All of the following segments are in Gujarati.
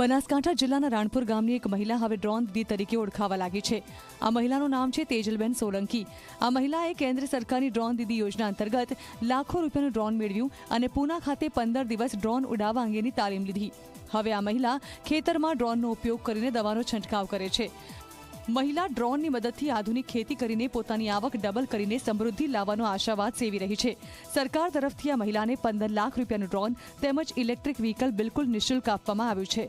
બનાસકાંઠા જિલ્લાના રાણપુર ગામની એક મહિલા હવે ડ્રોન દીદી તરીકે ઓળખાવા લાગી છે. આ મહિલાનું નામ છે તેજલબેન સોલંકી. આ મહિલાએ કેન્દ્ર સરકારની ડ્રોન દીદી યોજના અંતર્ગત લાખો રૂપિયાનું ડ્રોન મેળવ્યું અને પૂના ખાતે પંદર દિવસ ડ્રોન ઉડાવવા અંગેની તાલીમ લીધી. હવે આ મહિલા ખેતરમાં ડ્રોનનો ઉપયોગ કરીને દવાનો છંટકાવ કરે છે. મહિલા ડ્રોનની મદદથી આધુનિક ખેતી કરીને પોતાની આવક ડબલ કરીને સમૃદ્ધિ લાવવાનો આશાવાદ સેવી રહી છે. સરકાર તરફથી આ મહિલાને પંદર લાખ રૂપિયાનું ડ્રોન તેમજ ઇલેક્ટ્રિક વ્હીકલ બિલકુલ નિઃશુલ્ક આપવામાં આવ્યું છે.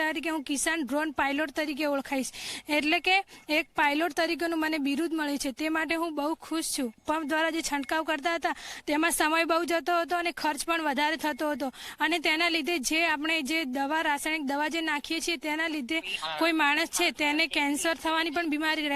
તરીકે હું કિસાન ડ્રોન પાયલોટ તરીકે ઓળખાઈશ. એટલે કે એક પાયલોટ તરીકેનું મને બિરુદ મળ્યું છે. તે માટે હું બહુ ખુશ છું. પંપ દ્વારા જે છંટકાવ કરતા હતા, તેમાં સમય બહુ જતો હતો અને ખર્ચ પણ વધારે થતો હતો. અને તેના લીધે જે આપણે જે દવા, રાસાયણિક દવા જે નાખીએ છીએ, તેના લીધે કોઈ માણસ છે તેને કેન્સર થવાની પણ બીમારી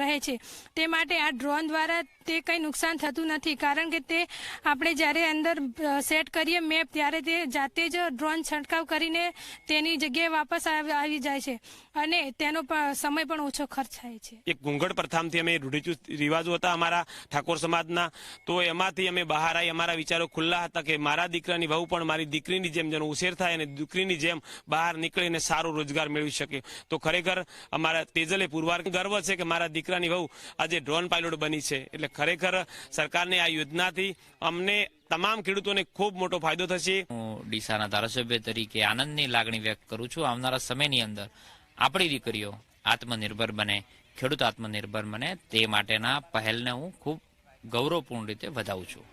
રહે છે. તે માટે આ ડ્રોન દ્વારા તે કંઈ નુકસાન થતું નથી. કારણ કે તે આપણે જ્યારે અંદર સેટ કરીએ મેપ, ત્યારે તે જાતે જ ડ્રોન છંટકાવ કરીને તેની જગ્યાએ વાપસ આવી જાય છે અને તેનો સમય પણ ઓછો ખર્ચ થાય છે. એક ઘૂંઘટ પ્રથાથી અમે રૂઢિચુસ્ત રિવાજો હતા અમારા ઠાકોર સમાજના. તો એમાંથી અમે બહાર આવી અમારા વિચારો ખુલ્લા હતા કે મારા દીકરાની વહુ પણ મારી દીકરીની જેમ જેનો ઉછેર થાય અને દીકરીની જેમ બહાર નીકળીને સારો રોજગાર મેળવી શકે. તો ખરેખર અમારા તેજલે પુરવાર ગર્વ છે કે મારા દીકરાની વહુ આજે ડ્રોન પાયલોટ બની છે. એટલે ખરેખર સરકારની આ યોજનાથી અમને તમામ ખેડૂતોને ખૂબ મોટો ફાયદો થશે. હું ડીસાના ધારાસભ્ય તરીકે આનંદની લાગણી વ્યક્ત કરું છું. આવનારા સમયની અંદર આપણી દીકરીઓ આત્મનિર્ભર બને, ખેડૂત આત્મનિર્ભર બને તે માટેના પહેલને હું ખૂબ ગૌરવપૂર્ણ રીતે વધાવું છું.